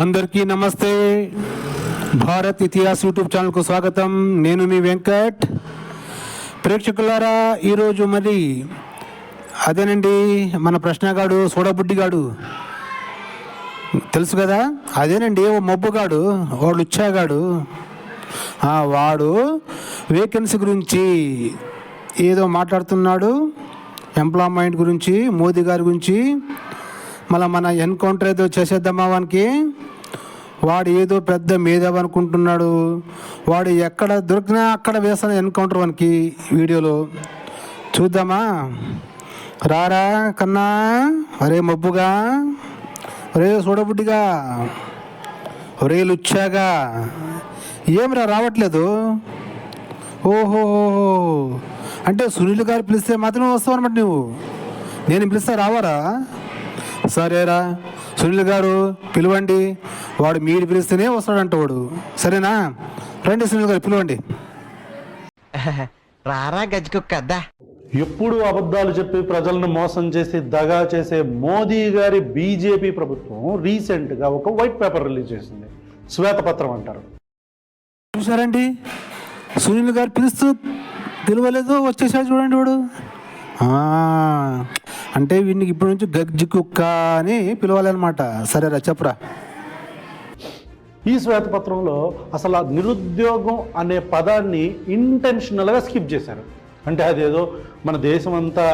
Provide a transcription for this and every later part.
అందరికీ నమస్తే. భారత్ ఇతిహాస్ యూట్యూబ్ ఛానల్కు స్వాగతం. నేను మీ వెంకట్. ప్రేక్షకులారా ఈరోజు మరి అదేనండి మన ప్రశ్నగాడు సోడబుడ్డిగాడు. తెలుసు కదా? అదేనండి ఓ మబ్బుగాడు వాడు ఉచ్చాగాడు వాడు వేకెన్సీ గురించి ఏదో మాట్లాడుతున్నాడు. ఎంప్లాయ్మెంట్ గురించి మోదీ గారి గురించి. మళ్ళీ మన ఎన్కౌంటర్ ఏదో చేసేద్దామా వానికి? వాడు ఏదో పెద్ద మేధావి అనుకుంటున్నాడు. వాడు ఎక్కడ దొరికినా అక్కడ వేస్తాను ఎన్కౌంటర్ వానికి వీడియోలో. చూద్దామా? రారా కన్నా? అరే మబ్బుగా? ఒరే చూడబుడ్డిగా ఒరే లుచ్చాగా? ఏమిరా రావట్లేదు? ఓహో అంటే సునీల్ గారు పిలిస్తే మాత్రమే వస్తావు అనమాట నువ్వు. నేను పిలిస్తే రావారా? సరేరా? సునీల్ గారు పిలవండి. వాడు మీరు పిలిస్తేనే వస్తాడంట వాడు. సరేనా? రండి సునీల్ గారు పిలవండి. రారా గజ్జుకుక్క ఎప్పుడు అబద్ధాలు చెప్పి ప్రజలను మోసం చేసి దగా చేసే మోదీ గారి బీజేపీ ప్రభుత్వం రీసెంట్గా ఒక వైట్ పేపర్ రిలీజ్ చేసింది. శ్వేతపత్రం అంటారు. చూసారండి సునీల్ గారు పిలుస్తూ పిలవలేదు వచ్చేసాడు చూడండి వాడు. ఆ, అంటే వీడికి ఇప్పటి నుంచి గజ్జి కుక్క అని పిలవాలన్నమాట. సరేరా చెప్పరా. ఈ శ్వేతపత్రంలో అసలు ఆ నిరుద్యోగం అనే పదాన్ని ఇంటెన్షనల్గా స్కిప్ చేశారు. అంటే అదేదో మన దేశం అంతా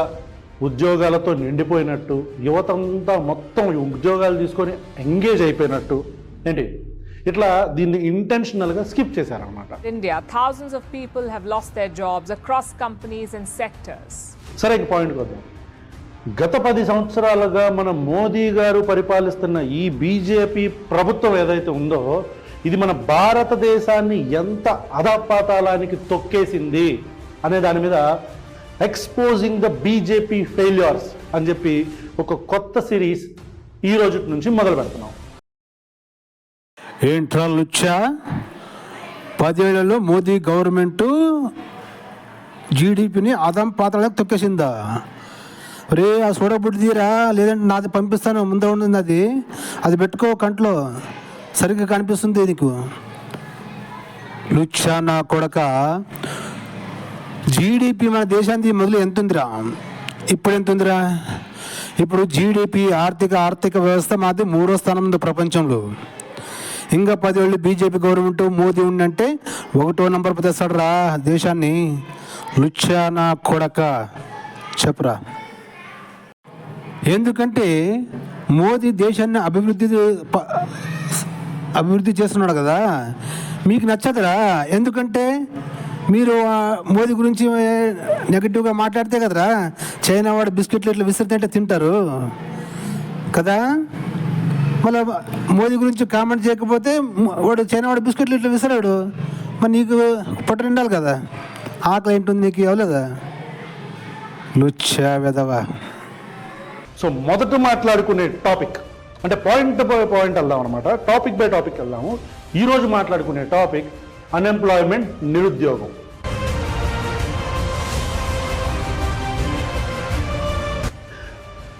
ఉద్యోగాలతో నిండిపోయినట్టు యువత అంతా మొత్తం ఉద్యోగాలు తీసుకొని ఎంగేజ్ అయిపోయినట్టు. ఏంటి? ఇట్లా దీన్ని ఇంటెన్షనల్గా స్కిప్ చేశారనమాట India, thousands of people have lost their jobs across companies and sectors. సరే ఇక పాయింట్కి వద్దాం. గత పది సంవత్సరాలుగా మన మోదీ గారు పరిపాలిస్తున్న ఈ బీజేపీ ప్రభుత్వం ఏదైతే ఉందో ఇది మన భారతదేశాన్ని ఎంత అధపాతాళానికి తొక్కేసింది అనే దాని మీద ఎక్స్పోజింగ్ ద బీజేపీ ఫెయిల్యూర్స్ అని చెప్పి ఒక కొత్త సిరీస్ ఈ రోజు నుంచి మొదలు పెడుతున్నాం. ఏంట్రా లుచ్చా? పదేళ్ళలో మోదీ గవర్నమెంట్ జీడిపిని అదం పాత్రలకు తొక్కేసిందా? రే ఆ సోడబుడ్డి తీరా లేదంటే నాది పంపిస్తాను ముందే ఉంటుంది అది అది పెట్టుకో కంట్లో. సరిగ్గా కనిపిస్తుంది నీకు. లుచ్చా నా కొడక. జీడిపి మన దేశానికి మొదలు ఎంత ఉందిరా ఇప్పుడు ఎంత ఉందిరా ఇప్పుడు జీడిపి ఆర్థిక ఆర్థిక వ్యవస్థ మాది మూడో స్థానం ఉంది ప్రపంచంలో. ఇంకా పదేళ్ళు బీజేపీ గవర్నమెంట్ మోదీ ఉండంటే ఒకటో నంబర్ తెస్తాడు రా దేశాన్ని. లుచ్చా నా కొడక. చెప్పరా? ఎందుకంటే మోదీ దేశాన్ని అభివృద్ధి అభివృద్ధి చేస్తున్నాడు కదా. మీకు నచ్చదురా? ఎందుకంటే మీరు మోదీ గురించి నెగిటివ్గా మాట్లాడితే కదరా? చైనా వాడు బిస్కెట్లు ఇట్లా విసిరితే తింటారు. కదా? మళ్ళీ మోదీ గురించి కామెంట్ చేయకపోతే వాడు చైనా వాడు బిస్కెట్లు ఇట్లా విసిరాడు. మరి నీకు పొట్ట నిండాలి కదా. ఆకలి ఏంటుంది నీకు? అవ్వలేదా లుచ్చా వెదవా సో మొదట మాట్లాడుకునే టాపిక్ అంటే పాయింట్ బై పాయింట్ వెళ్దాం అనమాట టాపిక్ బై టాపిక్ వెళ్దాము. ఈరోజు మాట్లాడుకునే టాపిక్ అన్ఎంప్లాయ్మెంట్ నిరుద్యోగం.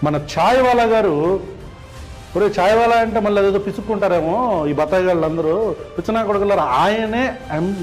మన ఛాయ్వాలా గారు ఒరే ఛాయ్వాలా అంటే మళ్ళీ ఏదో పిసుక్కుంటారేమో ఈ బత్తాయిగాళ్ళందరూ. పిచ్చనా కొడుకులారు ఆయనే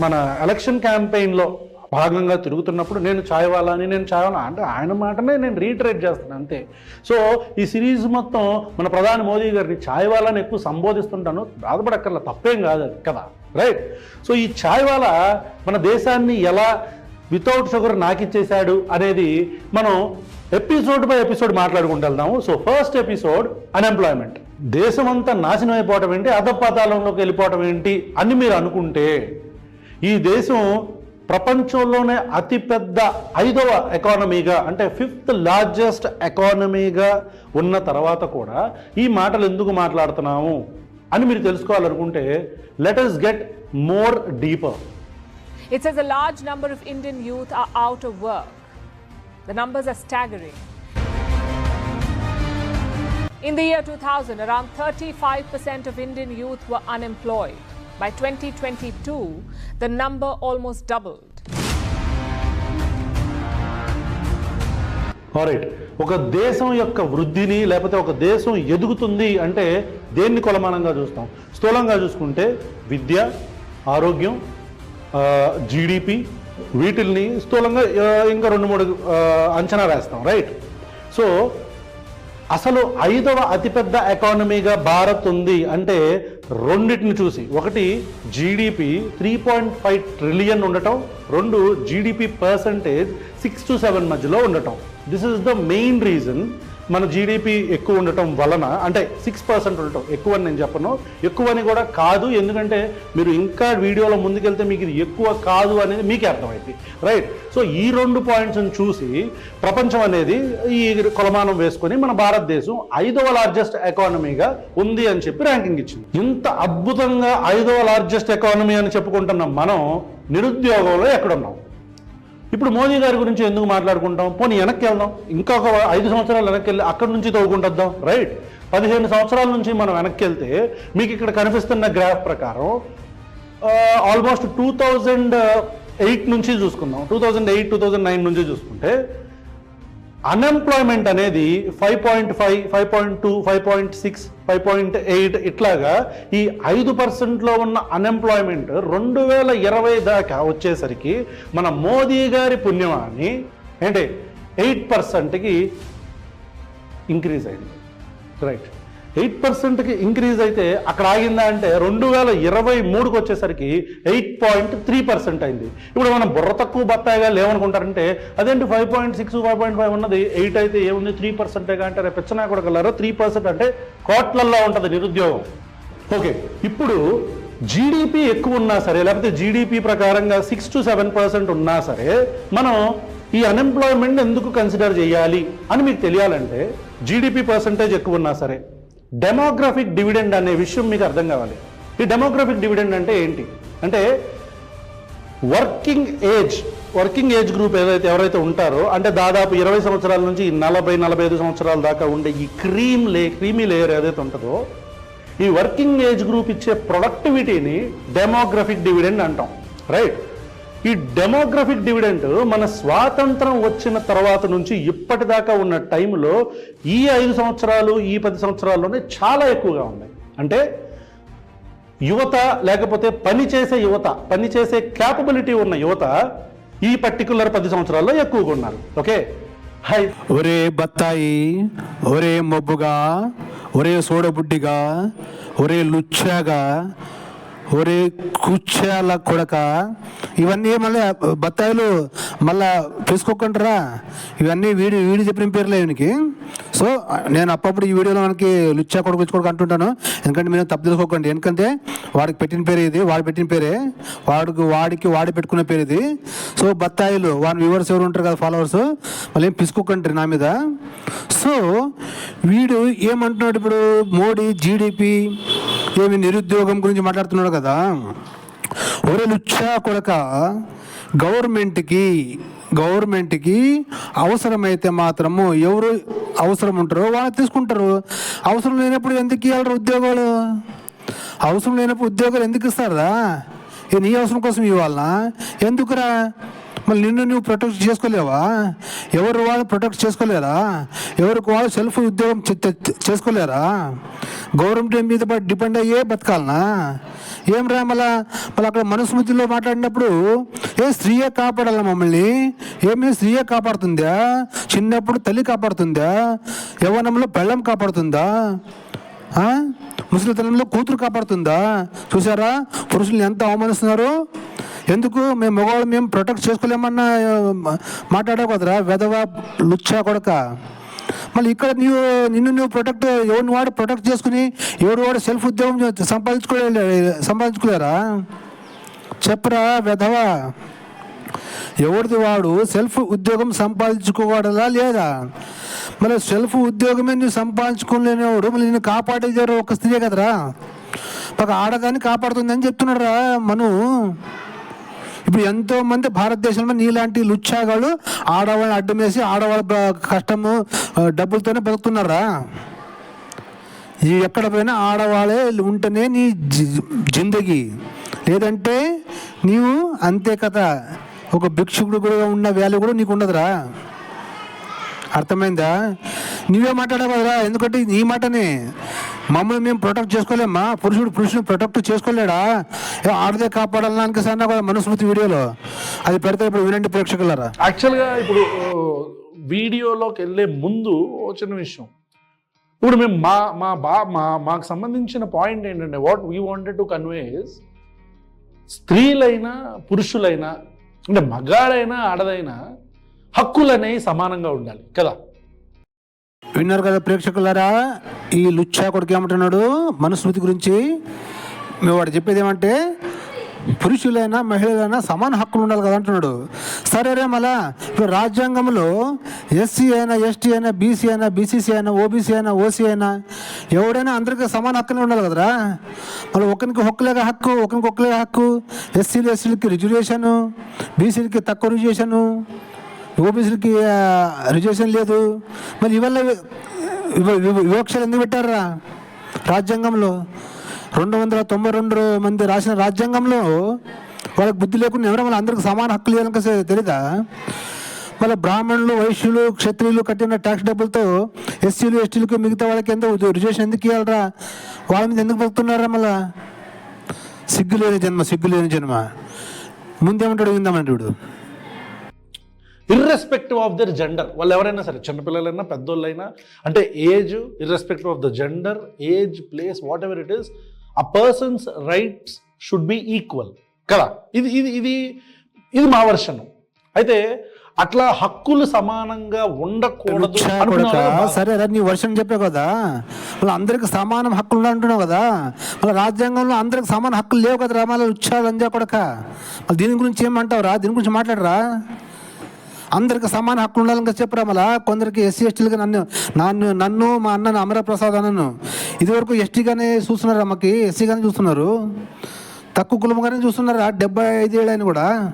మన ఎలక్షన్ క్యాంపెయిన్లో భాగంగా తిరుగుతున్నప్పుడు నేను ఛాయ్వాలా అని నేను ఛాయ్వాలా అంటే ఆయన మాటనే నేను రీట్రేట్ చేస్తాను అంతే. సో ఈ సిరీస్ మొత్తం మన ప్రధాని మోదీ గారిని చాయవాలని ఎక్కువ సంబోధిస్తుంటాను. బాధపడక్కర్లా తప్పేం కాదు అది కదా? రైట్ సో ఈ చాయ్వాలా మన దేశాన్ని ఎలా వితౌట్ షుగర్ నాకిచ్చేశాడు అనేది మనం ఎపిసోడ్ బై ఎపిసోడ్ మాట్లాడుకుంటూ వెళ్దాము. సో ఫస్ట్ ఎపిసోడ్ అన్ఎంప్లాయ్మెంట్ దేశం అంతా నాశనం అయిపోవటం ఏంటి? అధపాతాలంలోకి వెళ్ళిపోవటం ఏంటి? అని మీరు అనుకుంటే ఈ దేశం ప్రపంచంలోనే అతిపెద్ద ఐదవ ఎకానమీగా అంటే ఫిఫ్త్ లార్జెస్ట్ ఎకానమీగా ఉన్న తర్వాత కూడా ఈ మాటలు ఎందుకు మాట్లాడుతున్నాము అని మీరు తెలుసుకోవాలనుకుంటే let us get more deeper it's as a large number of Indian youth are out of work the numbers are in the two thousand around thirty five percent of Indian youth were unemployed By 2022, the number almost doubled. Right ఒక దేశం యొక్క వృద్ధిని లేకపోతే ఒక దేశం ఎదుగుతుంది అంటే దేన్ని కొలమానంగా చూస్తాం? స్థూలంగా చూసుకుంటే విద్య ఆరోగ్యం జీడిపి వీటిల్ని స్థూలంగా ఇంకా రెండు మూడు అంచనా వేస్తాం రైట్ సో అసలు ఐదవ అతిపెద్ద ఎకానమీగా భారత్ ఉంది అంటే రెండింటిని చూసి. ఒకటి GDP three point five trillion ఉండటం రెండు GDP percentage six to seven మధ్యలో ఉండటం. This is the main reason మన జీడిపి ఎక్కువ ఉండటం వలన అంటే సిక్స్ పర్సెంట్ ఉండటం ఎక్కువ అని నేను చెప్పను. ఎక్కువ అని కూడా కాదు ఎందుకంటే మీరు ఇంకా వీడియోలో ముందుకెళ్తే మీకు ఇది ఎక్కువ కాదు అనేది మీకే అర్థమైంది. రైట్ సో ఈ రెండు పాయింట్స్ని చూసి ప్రపంచం అనేది ఈ కొలమానం వేసుకొని మన భారతదేశం ఐదవ లార్జెస్ట్ ఎకానమీగా ఉంది అని చెప్పి ర్యాంకింగ్ ఇచ్చింది. ఇంత అద్భుతంగా ఐదవ లార్జెస్ట్ ఎకానమీ అని చెప్పుకుంటున్న మనం నిరుద్యోగంలో ఎక్కడున్నాం? ఇప్పుడు మోదీ గారి గురించి ఎందుకు మాట్లాడుకుంటాం? పోనీ వెనక్కి వెళ్దాం. ఇంకా ఒక ఐదు సంవత్సరాలు వెనక్కి వెళ్ళి అక్కడి నుంచి తవ్వుకుంటొద్దాం. రైట్. పదిహేను సంవత్సరాల నుంచి మనం వెనక్కి వెళ్తే మీకు ఇక్కడ కనిపిస్తున్న గ్రాఫ్ ప్రకారం ఆల్మోస్ట్ టూ థౌజండ్ ఎయిట్ నుంచి చూసుకుందాం. Two thousand eight two thousand nine నుంచి చూసుకుంటే అన్ఎంప్లాయ్మెంట్ అనేది five point five five point two five point six five point eight ఇట్లాగా ఈ ఐదు పర్సెంట్లో ఉన్న అన్ఎంప్లాయ్మెంట్ రెండు వేల ఇరవై దాకా వచ్చేసరికి మన మోదీ గారి పుణ్యమాని ఏంటి? ఎయిట్ పర్సెంట్కి ఇంక్రీజ్ అయింది. రైట్ ఎయిట్ పర్సెంట్కి ఇంక్రీజ్ అయితే అక్కడ ఆగిందా అంటే రెండు వేల ఇరవై మూడుకి వచ్చేసరికి ఎయిట్ పాయింట్ త్రీ పర్సెంట్ అయింది. ఇప్పుడు మనం బుర్ర తక్కువ బత్తాయిగా లేవనుకుంటారంటే అదేంటి five point six five point five ఉన్నది? ఎయిట్ అయితే ఏముంది? త్రీ పర్సెంటేగా అంటే రేపు పిచ్చనా కూడా కలరు త్రీ పర్సెంట్ అంటే కోట్లల్లో ఉంటుంది నిరుద్యోగం. ఓకే ఇప్పుడు జీడిపి ఎక్కువ ఉన్నా సరే లేకపోతే జీడిపి ప్రకారంగా సిక్స్ టు సెవెన్ పర్సెంట్ ఉన్నా సరే మనం ఈ అన్ఎంప్లాయ్మెంట్ ఎందుకు కన్సిడర్ చేయాలి అని మీకు తెలియాలంటే జీడిపి పర్సంటేజ్ ఎక్కువ ఉన్నా సరే డెమోగ్రఫిక్ డివిడెండ్ అనే విషయం మీకు అర్థం కావాలి. ఈ డెమోగ్రఫిక్ డివిడెండ్ అంటే ఏంటి? అంటే working age working age group ఏదైతే ఎవరైతే ఉంటారో అంటే దాదాపు ఇరవై సంవత్సరాల నుంచి నలభై నలభై ఐదు సంవత్సరాల దాకా ఉండే ఈ క్రీమ్ లే క్రీమీ లేయర్ ఏదైతే ఉంటుందో ఈ వర్కింగ్ ఏజ్ గ్రూప్ ఇచ్చే ప్రొడక్టివిటీని డెమోగ్రఫిక్ డివిడెండ్ అంటాం. రైట్? ఈ డెమోగ్రఫిక్ డివిడెంట్ మన స్వాతంత్రం వచ్చిన తర్వాత నుంచి ఇప్పటిదాకా ఉన్న టైంలో ఈ ఐదు సంవత్సరాలు ఈ పది సంవత్సరాల్లోనే చాలా ఎక్కువగా ఉన్నాయి. అంటే యువత లేకపోతే పని చేసే యువత పని చేసే క్యాపబిలిటీ ఉన్న యువత ఈ పర్టికులర్ పది సంవత్సరాల్లో ఎక్కువగా ఉన్నారు. ఓకే హై ఒరే బత్తాయి ఒరే మబ్బుగా ఒరే సోడబుడ్డిగా ఒరే లుచ్చాగా ఒరే కుచ్చాల కొడక. ఇవన్నీ మళ్ళీ బత్తాయిలు మళ్ళా తీసుకోకుంటారా ఇవన్నీ వీడి వీడి చెప్పిన పేర్లే వీనికి సో నేను అప్పుడప్పుడు ఈ వీడియోలో మనకి లుచ్చా కొడుకు కొడుకు అంటుంటాను. ఎందుకంటే మీరు తప్పు తెలుసుకోకండి. ఎందుకంటే వాడికి పెట్టిన పేరు ఇది వాడు పెట్టిన పేరే. వాడికి వాడికి వాడి పెట్టుకున్న పేరు ఇది. సో బత్తాయిలు వాడి వ్యూవర్స్ ఎవరు ఉంటారు కదా ఫాలోవర్స్? మళ్ళీ ఏం పిసుకోకండి నా మీద. సో వీడు ఏమంటున్నాడు ఇప్పుడు? మోడీ జీడిపి ఏమి నిరుద్యోగం గురించి మాట్లాడుతున్నాడు కదా. ఒరే లుచ్చా కొడక గవర్నమెంట్కి గవర్నమెంట్కి అవసరమైతే మాత్రము ఎవరు అవసరం ఉంటారో వాళ్ళు తీసుకుంటారు. అవసరం లేనప్పుడు ఎందుకు ఇవ్వాలి ఉద్యోగాలు? అవసరం లేనప్పుడు ఉద్యోగాలు ఎందుకు ఇస్తారా ఇక నీ అవసరం కోసం ఇవ్వాలనా? ఎందుకురా? మళ్ళీ నిన్ను నువ్వు ప్రొటెక్ట్ చేసుకోలేవా? ఎవరు వాళ్ళు ప్రొటెక్ట్ చేసుకోలేరా? ఎవరికి వాళ్ళు సెల్ఫ్ ఉద్యోగం చేసుకోలేరా? గవర్నమెంట్ మీద డిపెండ్ అయ్యే బతకాలనా? ఏం రా మళ్ళా? మళ్ళీ అక్కడ మనుస్మృతిలో మాట్లాడినప్పుడు ఏ స్త్రీయే కాపాడాల మమ్మల్ని? ఏమి స్త్రీయే కాపాడుతుందా? చిన్నప్పుడు తల్లి కాపాడుతుందా? యవ్వనంలో పెళ్ళం కాపాడుతుందా? ఆ? ముసలితనంలో కూతురు కాపాడుతుందా? చూసారా పురుషుల్ని ఎంత అవమానిస్తున్నారు? ఎందుకు? మేము మగవాళ్ళు మేము ప్రొటెక్ట్ చేసుకోలేమన్నా మాట్లాడకూడదురా వెధవ లుచ్చా కొడక. మళ్ళీ ఇక్కడ నువ్వు నిన్ను నువ్వు ప్రొటెక్ట్ ఎవరిని వాడు ప్రొటెక్ట్ చేసుకుని ఎవరు వాడు సెల్ఫ్ ఉద్యోగం సంపాదించుకోలే సంపాదించుకోలేరా? చెప్పరా వెధవా ఎవరిది వాడు సెల్ఫ్ ఉద్యోగం సంపాదించుకోవాడలా లేదా? మళ్ళీ సెల్ఫ్ ఉద్యోగమే నువ్వు సంపాదించుకోలేనివాడు మళ్ళీ నిన్ను కాపాడేది ఒక స్త్రీయే కదరా? ఒక ఆడదాన్ని కాపాడుతుందని చెప్తున్నాడు రా మను. ఇప్పుడు ఎంతో మంది భారతదేశంలో నీలాంటి లుచ్చాగాళ్ళు ఆడవాళ్ళని అడ్డం వేసి ఆడవాళ్ళ కష్టము డబ్బులతోనే బతుకుతున్నారా? ఎక్కడ పోయినా ఆడవాళ్ళే ఉంటేనే నీ జి- జిందగీ. లేదంటే నీవు అంతే కదా ఒక భిక్షుకుడు కూడా ఉన్న వాల్యూ కూడా నీకు ఉండదురా. అర్థమైందా? నువ్వే మాట్లాడకూడదురా ఎందుకంటే నీ మాటనే. మమ్మల్ని మేము ప్రొటెక్ట్ చేసుకోలేమా? పురుషుడు పురుషుని ప్రొటెక్ట్ చేసుకోలేడా? ఆడదే కాపాడాలని సన్న కూడా మనుస్మృతి వీడియోలో. అది పెడితే ఇప్పుడు వినండి ప్రేక్షకులారా. యాక్చువల్గా ఇప్పుడు వీడియోలోకి వెళ్ళే ముందు చిన్న విషయం. ఇప్పుడు మేము మా మా బా మా మాకు సంబంధించిన పాయింట్ ఏంటంటే what we wanted to conveys స్త్రీలైనా పురుషులైనా అంటే మగాడైనా ఆడదైనా హక్కులు అనేవి సమానంగా ఉండాలి కదా? విన్నారు కదా ప్రేక్షకులారా? ఈ లుచ్చా కొడుకు ఏమంటున్నాడు? మనుస్మృతి గురించి. మేము వాడు చెప్పేది ఏమంటే పురుషులైనా మహిళలైనా సమాన హక్కులు ఉండాలి కదా అంటున్నాడు. సరేరే మళ్ళా ఇప్పుడు రాజ్యాంగంలో ఎస్సీ అయినా ఎస్టీ అయినా బీసీ అయినా బీసీసీ అయినా ఓబీసీ అయినా ఓసీ అయినా ఎవడైనా అందరికీ సమాన హక్కులు ఉండాలి కదరా? మళ్ళీ ఒకరికి హక్కులేగా హక్కు ఒకరికి ఒక్కలేక హక్కు. ఎస్సీలు ఎస్సీలకి రిజర్వేషను బీసీలకి తక్కువ రిజర్వేషను. ఓబీసీలకి రిజర్వేషన్ లేదు. మరి ఇవల్ల వివ- వివక్షలు ఎందుకు పెట్టారా రాజ్యాంగంలో రెండు వందల తొంభై రెండు మంది రాసిన రాజ్యాంగంలో వాళ్ళకి బుద్ధి లేకుండా ఎవరో మళ్ళీ అందరికి సమాన హక్కులు ఇవ్వాలని తెలీదా? మళ్ళీ బ్రాహ్మణులు వైశ్యులు క్షత్రియులు కట్టిన ట్యాక్స్ డబ్బులతో ఎస్సీలు ఎస్టీలకు మిగతా వాళ్ళకి ఎంత రిజర్వేషన్ ఎందుకు ఇవ్వాలరా వాళ్ళ మీద ఎందుకు బతుకుతున్నారా మళ్ళా? సిగ్గు లేని జన్మ సిగ్గు లేని జన్మ. ముందేమంటాడు విందామంటాడు ఇర్రెస్పెక్టివ్ ఆఫ్ దర్ జెండర్ వాళ్ళు ఎవరైనా సరే చిన్నపిల్లలైనా పెద్దోళ్ళైనా అంటే age irrespective of the gender age place whatever it is a person's rights should be equal కదా? ఇది ఇది ఇది ఇది మా వర్షన్ అయితే అట్లా హక్కులు సమానంగా ఉండకూడదు వాళ్ళే. సరే నీ వర్షం చెప్పావు కదా. మళ్ళీ అందరికి సమానం హక్కులు అంటున్నావు కదా. మళ్ళీ రాజ్యాంగంలో అందరికి సమాన హక్కులు లేవు కదరా మళ్ళీ ఉచ్చా లంజా కొడక? మళ్ళీ దీని గురించి ఏమంటావురా? దీని గురించి మాట్లాడరా? అందరికి సమాన హక్కులు ఉండాలని చెప్పరా మళ్ళా? కొందరికి ఎస్సీ ఎస్టీలుగా నన్ను నన్ను నన్ను మా అన్నను అమరప్రసాద్ అన్నను. ఇదివరకు ఎస్టీగానే చూస్తున్నారు అమ్మకి? ఎస్సీగానే చూస్తున్నారు? తక్కువ కులంగానే చూస్తున్నారా? డెబ్బై ఐదేళ్ళు అని కూడా?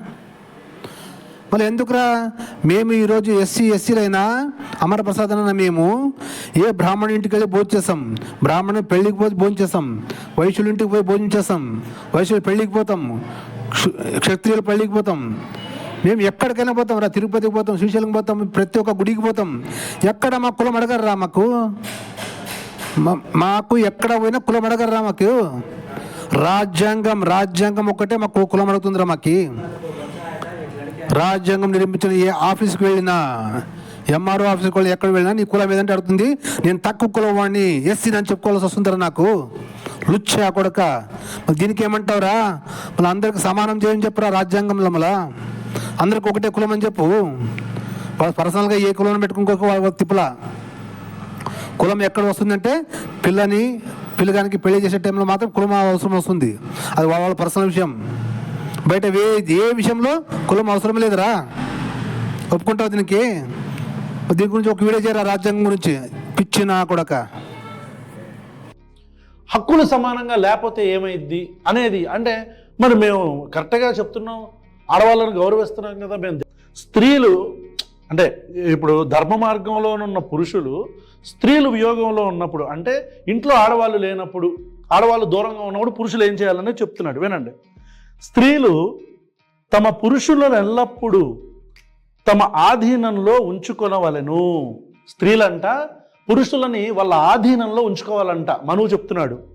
మళ్ళీ ఎందుకురా? మేము ఈరోజు ఎస్సీ ఎస్సీలైనా అమరప్రసాద్ అన్న మేము? ఏ బ్రాహ్మణ ఇంటికి వెళ్ళి భోజనం చేస్తాం? బ్రాహ్మణ పెళ్ళికి పోయి భోజనం చేస్తాం. వైశ్యుల ఇంటికి పోయి భోజనం చేస్తాం. వైశ్యుల పెళ్ళికి పోతాం. క్షత్రియులు క్షత్రియుల పెళ్ళికి పోతాం. మేము ఎక్కడికైనా పోతాం రా తిరుపతికి పోతాం శ్రీశైలంకి పోతాం ప్రతి ఒక్క గుడికి పోతాం. ఎక్కడ మా కులం అడగరు రా మాకు? మా- మాకు ఎక్కడ పోయినా కులం అడగరు రా మాకు. రాజ్యాంగం రాజ్యాంగం ఒక్కటే మాకు కులం అడుగుతుందిరా మాకు. రాజ్యాంగం నిర్మించిన ఏ ఆఫీస్కి వెళ్ళినా ఎంఆర్ఓ ఆఫీస్కి వెళ్ళి ఎక్కడ వెళ్ళినా నీ కులం ఏదంటే అడుగుతుంది. నేను తక్కువ కులం వాడిని ఎస్సీ అని చెప్పుకోవాల్సి వస్తుందిరా నాకు. లుచ్చా కొడక. దీనికి ఏమంటావురా? మళ్ళీ అందరికి సమానం చేయని చెప్పరా రాజ్యాంగంలో మళ్ళా. అందరికి ఒకటే కులం అని చెప్పు. వాళ్ళు పర్సనల్గా ఏ కులం పెట్టుకోక వాళ్ళ తిప్పలా? కులం ఎక్కడ వస్తుందంటే పిల్లని పిల్లగానికి పెళ్ళి చేసే టైంలో మాత్రం కులం అవసరం వస్తుంది. అది వాళ్ళ పర్సనల్ విషయం. బయట ఏ ఏ విషయంలో కులం అవసరం లేదురా? ఒప్పుకుంటావు దీనికి? దీని గురించి ఒక వీడియో చేయరా రాజ్యాంగం గురించి? పిచ్చి నా కొడక. హక్కులు సమానంగా లేకపోతే ఏమైద్ది? అనేది అంటే మరి మేము కరెక్ట్గా చెప్తున్నాం. ఆడవాళ్ళని గౌరవిస్తున్నాం కదా మేము. స్త్రీలు అంటే ఇప్పుడు ధర్మ మార్గంలో ఉన్న పురుషులు స్త్రీలు వియోగంలో ఉన్నప్పుడు అంటే ఇంట్లో ఆడవాళ్ళు లేనప్పుడు ఆడవాళ్ళు దూరంగా ఉన్నప్పుడు పురుషులు ఏం చేయాలని చెప్తున్నాడు వినండి. స్త్రీలు తమ పురుషులను ఎల్లప్పుడూ తమ ఆధీనంలో ఉంచుకొనవలెను. స్త్రీలంట పురుషులని వాళ్ళ ఆధీనంలో ఉంచుకోవాలంట మనువు చెప్తున్నాడు.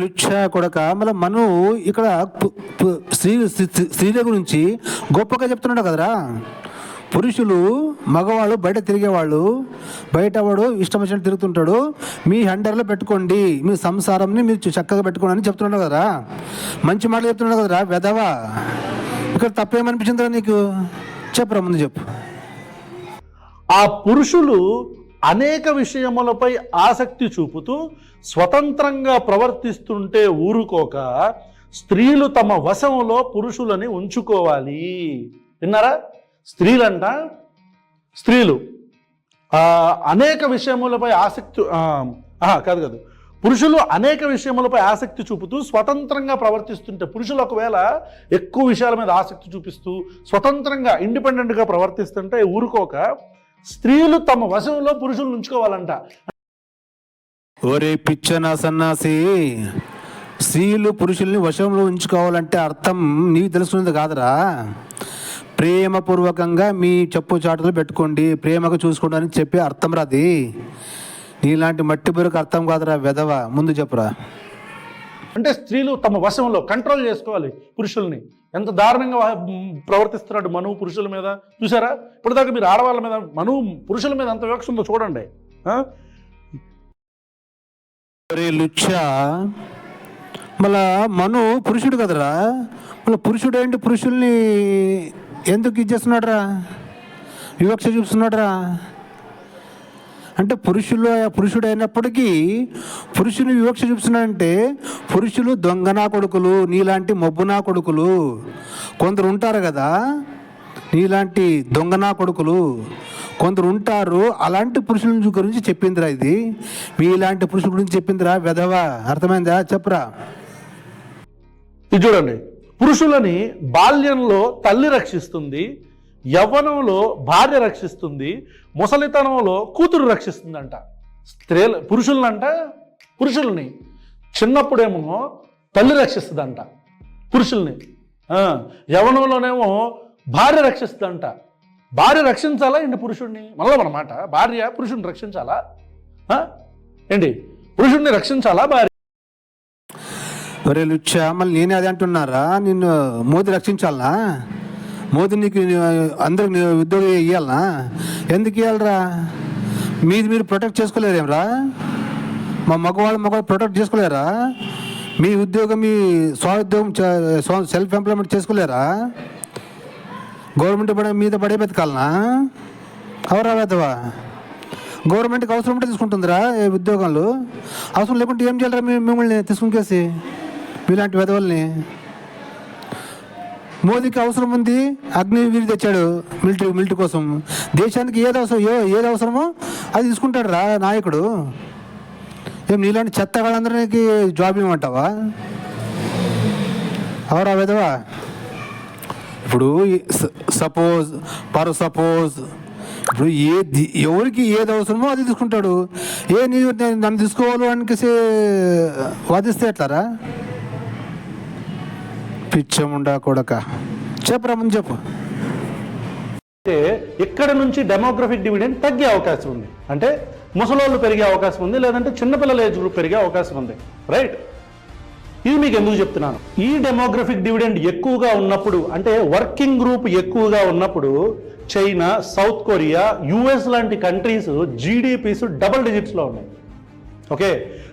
లుచ్చా కొడక. మళ్ళీ మను ఇక్కడ స్త్రీ స్త్రీ- స్త్రీల గురించి గొప్పగా చెప్తున్నాడు కదరా. పురుషులు మగవాళ్ళు బయట తిరిగేవాళ్ళు బయట వాడు ఇష్టం వచ్చినట్టు తిరుగుతుంటాడు. మీ హండర్లో పెట్టుకోండి. మీ సంసారంని మీరు చక్కగా పెట్టుకోండి అని చెప్తున్నాడు కదరా. మంచి మాటలు చెప్తున్నాడు కదరా వెదవా ఇక్కడ తప్పేమనిపించిందిరా నీకు? చెప్పురా ముందు చెప్పు. ఆ పురుషులు అనేక విషయములపై ఆసక్తి చూపుతూ స్వతంత్రంగా ప్రవర్తిస్తుంటే ఊరుకోక స్త్రీలు తమ వశంలో పురుషులని ఉంచుకోవాలి. విన్నారా? స్త్రీలంట స్త్రీలు. అనేక విషయములపై ఆసక్తి కాదు కాదు. పురుషులు అనేక విషయములపై ఆసక్తి చూపుతూ స్వతంత్రంగా ప్రవర్తిస్తుంటే పురుషులు ఒకవేళ ఎక్కువ విషయాల మీద ఆసక్తి చూపిస్తూ స్వతంత్రంగా ఇండిపెండెంట్గా ప్రవర్తిస్తుంటే ఊరుకోక స్త్రీలు తమ వశంలో పురుషులు ఉంచుకోవాలంట. ఒరే పిచ్చనా సన్నాసి స్త్రీలు పురుషుల్ని వశంలో ఉంచుకోవాలంటే అర్థం నీకు తెలుసుకున్నది కాదురా. ప్రేమపూర్వకంగా మీ చెప్పు చాటులు పెట్టుకోండి ప్రేమగా చూసుకోండి అని చెప్పి అర్థం రాది నీలాంటి మట్టి బురకు అర్థం కాదురా వెధవ. ముందు చెప్పురా. అంటే స్త్రీలు తమ వశంలో కంట్రోల్ చేసుకోవాలి పురుషుల్ని. ఎంత దారుణంగా ప్రవర్తిస్తున్నాడు మనువు పురుషుల మీద. చూసారా ఇప్పటిదాకా మీరు ఆడవాళ్ళ మీద మనువు పురుషుల మీద అంత వివక్ష ఉందో చూడండి. మళ్ళా మను పురుషుడు కదరా? మళ్ళీ పురుషుడు ఏంటి? పురుషుల్ని ఎందుకు ఇచ్చేస్తున్నాడు రా వివక్ష చూస్తున్నాడు రా అంటే పురుషులు పురుషుడు అయినప్పటికీ పురుషుని వివక్ష చూపిస్తున్నాడంటే పురుషులు దొంగనా కొడుకులు నీలాంటి మబ్బునా కొడుకులు. కొందరు ఉంటారు కదా నీలాంటి దొంగనా కొడుకులు. కొందరు ఉంటారు అలాంటి పురుషుల గురించి చెప్పిందిరా ఇది. మీలాంటి పురుషుల గురించి చెప్పిందిరా వెధవా. అర్థమైందా? చెప్పరా. ఇది చూడండి. పురుషులని బాల్యంలో తల్లి రక్షిస్తుంది యవ్వనంలో భార్య రక్షిస్తుంది ముసలితనంలో కూతురు రక్షిస్తుందంట. స్త్రీలు పురుషులనంట పురుషుల్ని. చిన్నప్పుడేమో తల్లి రక్షిస్తుందంట పురుషుల్ని. యవనంలోనేమో యవ్వనంలోనేమో భార్య రక్షిస్తుందంట. భార్య రక్షించాలా ఏంటి పురుషుణ్ణి? మళ్ళీ అనమాట భార్య పురుషుణ్ణి రక్షించాలా? ఏంటి? పురుషుణ్ణి రక్షించాలా భార్య? ఒరే లుచ్చా మళ్ళీ నేనే అది అంటున్నారా? నిన్ను మోదీ రక్షించాలా? మోదీ నీకు అందరికి ఉద్యోగం ఇవ్వాలనా ఎందుకు ఇవ్వాలరా మీది మీరు ప్రొటెక్ట్ చేసుకోలేరేమ్రా మా మగవాళ్ళు మగవాళ్ళు ప్రొటెక్ట్ చేసుకోలేరా? మీ ఉద్యోగం మీ స్వోద్యోగం సెల్ఫ్ ఎంప్లాయ్మెంట్ చేసుకోలేరా? గవర్నమెంట్ పడే మీద పడే బతకాలనా? అవరా వేదవా? గవర్నమెంట్కి అవసరం ఉంటే తీసుకుంటుందిరా ఉద్యోగాలు. అవసరం లేకుంటే ఏం చేయాలరా మీ మిమ్మల్ని తీసుకునేసి మీలాంటి వెధవల్ని మోదీకి అవసరం ఉంది. అగ్నివీరి తెచ్చాడు మిలిటరీ మిలిటరీ కోసం. దేశానికి ఏది అవసరం ఏ ఏది అవసరమో అది తీసుకుంటాడు రా నాయకుడు. ఏం నీలాంటి చెత్త వాళ్ళందరికీ జాబ్ ఇవ్వమంటావా? అవరా విధవా ఇప్పుడు సపోజ్ పర్ సపోజ్ ఇప్పుడు ఏ ఎవరికి ఏది అవసరమో అది తీసుకుంటాడు. ఏ నీవు నన్ను తీసుకోవాలి అనికేసి వాదిస్తే ఎట్లారా? పిచ్చముండా కొడక చెప్పరా ముందు చెప్పు. అంటే ఇక్కడ నుంచి డెమోగ్రఫిక్ డివిడెండ్ తగ్గే అవకాశం ఉంది. అంటే ముసలోళ్ళు పెరిగే అవకాశం ఉంది లేదంటే చిన్నపిల్లల ఏజ్ గ్రూప్ పెరిగే అవకాశం ఉంది. రైట్ ఇది మీకు ఎందుకు చెప్తున్నాను? ఈ డెమోగ్రఫిక్ డివిడెండ్ ఎక్కువగా ఉన్నప్పుడు అంటే వర్కింగ్ గ్రూప్ ఎక్కువగా ఉన్నప్పుడు చైనా సౌత్ కొరియా యుఎస్ లాంటి కంట్రీస్ జీడిపిస్ డబుల్ డిజిట్స్లో ఉన్నాయి. ఓకే?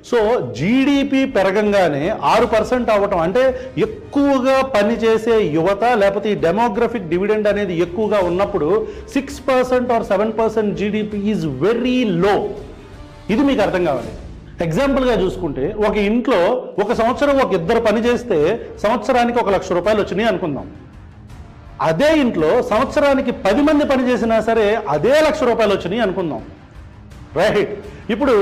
సో జీడిపి పెరగంగానే ఆరు పర్సెంట్ అవ్వటం అంటే ఎక్కువగా పనిచేసే యువత లేకపోతే ఈ డెమోగ్రఫిక్ డివిడెండ్ అనేది ఎక్కువగా ఉన్నప్పుడు six percent or seven percent GDP is very low. ఇది మీకు అర్థం కావాలి. ఎగ్జాంపుల్గా చూసుకుంటే ఒక ఇంట్లో ఒక సంవత్సరం ఒక ఇద్దరు పని చేస్తే సంవత్సరానికి ఒక లక్ష రూపాయలు వచ్చినాయి అనుకుందాం. అదే ఇంట్లో సంవత్సరానికి పది మంది పని చేసినా సరే అదే లక్ష రూపాయలు వచ్చినాయి అనుకుందాం. రైట్ ఇప్పుడు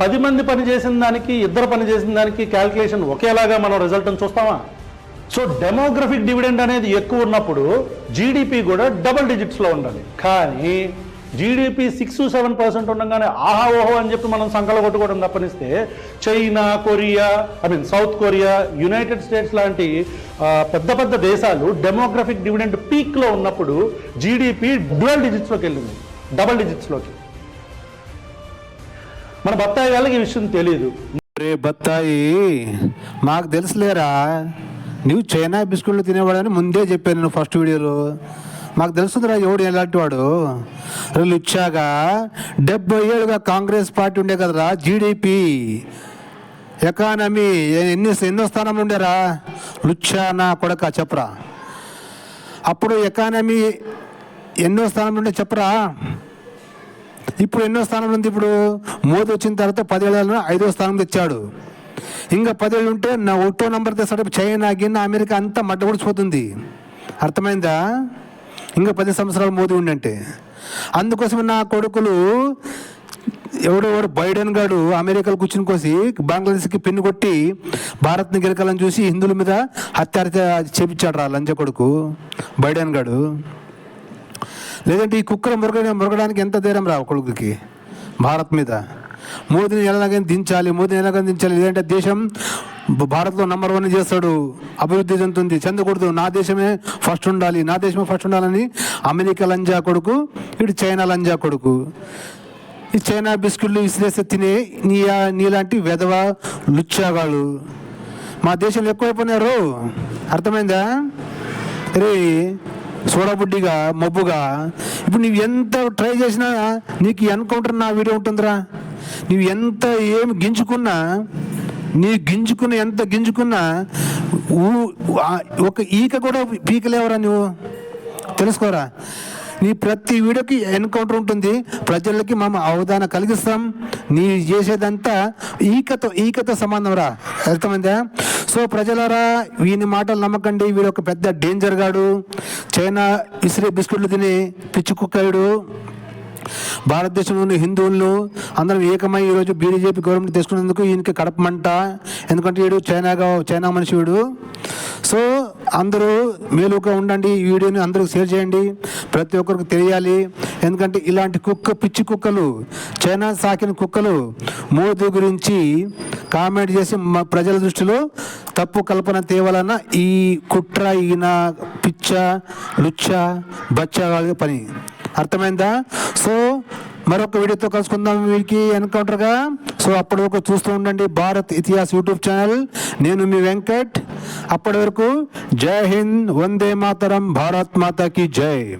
పది మంది పని చేసిన దానికి ఇద్దరు పని చేసిన దానికి క్యాల్కులేషన్ ఒకేలాగా మనం రిజల్ట్ చూస్తామా? సో డెమోగ్రఫిక్ డివిడెండ్ అనేది ఎక్కువ ఉన్నప్పుడు జీడిపి కూడా డబుల్ డిజిట్స్లో ఉండాలి. కానీ జీడిపి సిక్స్ సెవెన్ పర్సెంట్ ఉండగానే ఆహా ఓహో అని చెప్పి మనం సంకల కొట్టుకోవడం తప్పనిస్తే China Korea I mean South Korea United States లాంటి పెద్ద పెద్ద దేశాలు డెమోగ్రఫిక్ డివిడెండ్ పీక్లో ఉన్నప్పుడు జీడిపి డ్యువల్ డిజిట్స్లోకి వెళ్ళింది. డబల్ డిజిట్స్లోకి మన బత్తాయి వాళ్ళకి ఈ విషయం తెలియదు రే బత్తాయి మాకు తెలుసులేరా? నువ్వు చైనా బిస్కెట్లు తినేవాడని ముందే చెప్పాను నేను ఫస్ట్ వీడియోలో. మాకు తెలుసుందిరా ఎవడు ఎలాంటి వాడు. రే లుచ్చాగా డెబ్బై ఏడుగా కాంగ్రెస్ పార్టీ ఉండే కదరా జీడిపి. ఎకానమీ ఎన్ని ఎన్నో స్థానంలో ఉండేరా? లుచ్చా నా కొడక చెప్పరా? అప్పుడు ఎకానమీ ఎన్నో స్థానంలో ఉండే చెప్పరా? ఇప్పుడు ఎన్నో స్థానంలో ఉంది. ఇప్పుడు మోదీ వచ్చిన తర్వాత పదేళ్ళలో ఐదో స్థానం తెచ్చాడు. ఇంకా పదేళ్ళు ఉంటే నా ఒట్టో నంబర్ తెస్తాడు. చైనా గిన్న అమెరికా అంతా మడ్డగుడిచిపోతుంది అర్థమైందా? ఇంకా పది సంవత్సరాలు మోదీ ఉండంటే. అందుకోసం నా కొడుకులు ఎవడెవడు బైడెన్ గాడు అమెరికాలో కూర్చుని కోసి బంగ్లాదేశ్కి పిన్ను కొట్టి భారత్ని గెలకాలని చూసి హిందువుల మీద హత్యార చేపించాడు రా లంచ కొడుకు బైడెన్ గాడు. లేదంటే ఈ కుక్కలు మురగ మురగడానికి ఎంత ధైర్యం రా కొడుకుకి? భారత్ మీద. మోదీని ఎలాగైనా దించాలి మోదీని ఎలాగైనా దించాలి. లేదంటే దేశం భారత్లో నంబర్ వన్ చేస్తాడు. అభివృద్ధి చెందుతుంది. చెందకూడదు. నా దేశమే ఫస్ట్ ఉండాలి. నా దేశమే ఫస్ట్ ఉండాలని అమెరికా లంజా కొడుకు ఇటు చైనా లంజా కొడుకు. ఈ చైనా బిస్కెట్లు విసిరేస్తే తినే నీ నీలాంటి వెధవ లుచ్చాగాళ్ళు. మా దేశంలో ఎక్కువైపోయినారు. అర్థమైందా? రే సోడబుడ్డిగా మబ్బుగా. ఇప్పుడు నువ్వు ఎంత ట్రై చేసినా నీకు ఎన్కౌంటర్ నా వీడియో ఉంటుందిరా. నువ్వు ఎంత ఏమి గింజుకున్నా నీ గింజుకున్న ఎంత గింజుకున్నా ఊ- ఒక ఈక కూడా పీకలేవరా నువ్వు? తెలుసుకోరా? నీ ప్రతి వీడియోకి ఎన్కౌంటర్ ఉంటుంది. ప్రజలకి మేము అవగాహన కలిగిస్తాం. నీ చేసేదంతా ఈకతో ఈకతో సంబంధం రా. అర్థమైందా? సో ప్రజలరా వీని మాటలు నమ్మకండి. వీడు ఒక పెద్ద డేంజర్ గాడు. చైనా ఇస్రే బిస్కెట్లు తిని పిచ్చి కుక్కాడు. భారతదేశంలోని హిందువులను అందరం ఏకమై ఈరోజు బీజేపీ గవర్నమెంట్ తీసుకున్నందుకు ఈయనకి కడపమంట. ఎందుకంటే వీడు చైనాగా చైనా మనిషి వీడు. సో అందరూ మేలుగా ఉండండి ఈ వీడియోని అందరూ షేర్ చేయండి ప్రతి ఒక్కరికి తెలియాలి. ఎందుకంటే ఇలాంటి కుక్క పిచ్చి కుక్కలు చైనా సాకిన కుక్కలు మోదీ గురించి కామెంట్ చేసి మా ప్రజల దృష్టిలో తప్పు కల్పన తేవాలన్న ఈ కుట్ర ఈయన పిచ్చ లుచ్చ బచ్చ పని. అర్థమైందా? సో మరొక వీడియోతో కలుసుకుందాం వీరికి ఎన్కౌంటర్గా సో అప్పటి వరకు చూస్తూ ఉండండి భారత్ ఇతిహాస్ యూట్యూబ్ ఛానల్. నేను మీ వెంకట్. అప్పటి వరకు జై హింద్ వందే మాతరం భారత్ మాతాకి జై.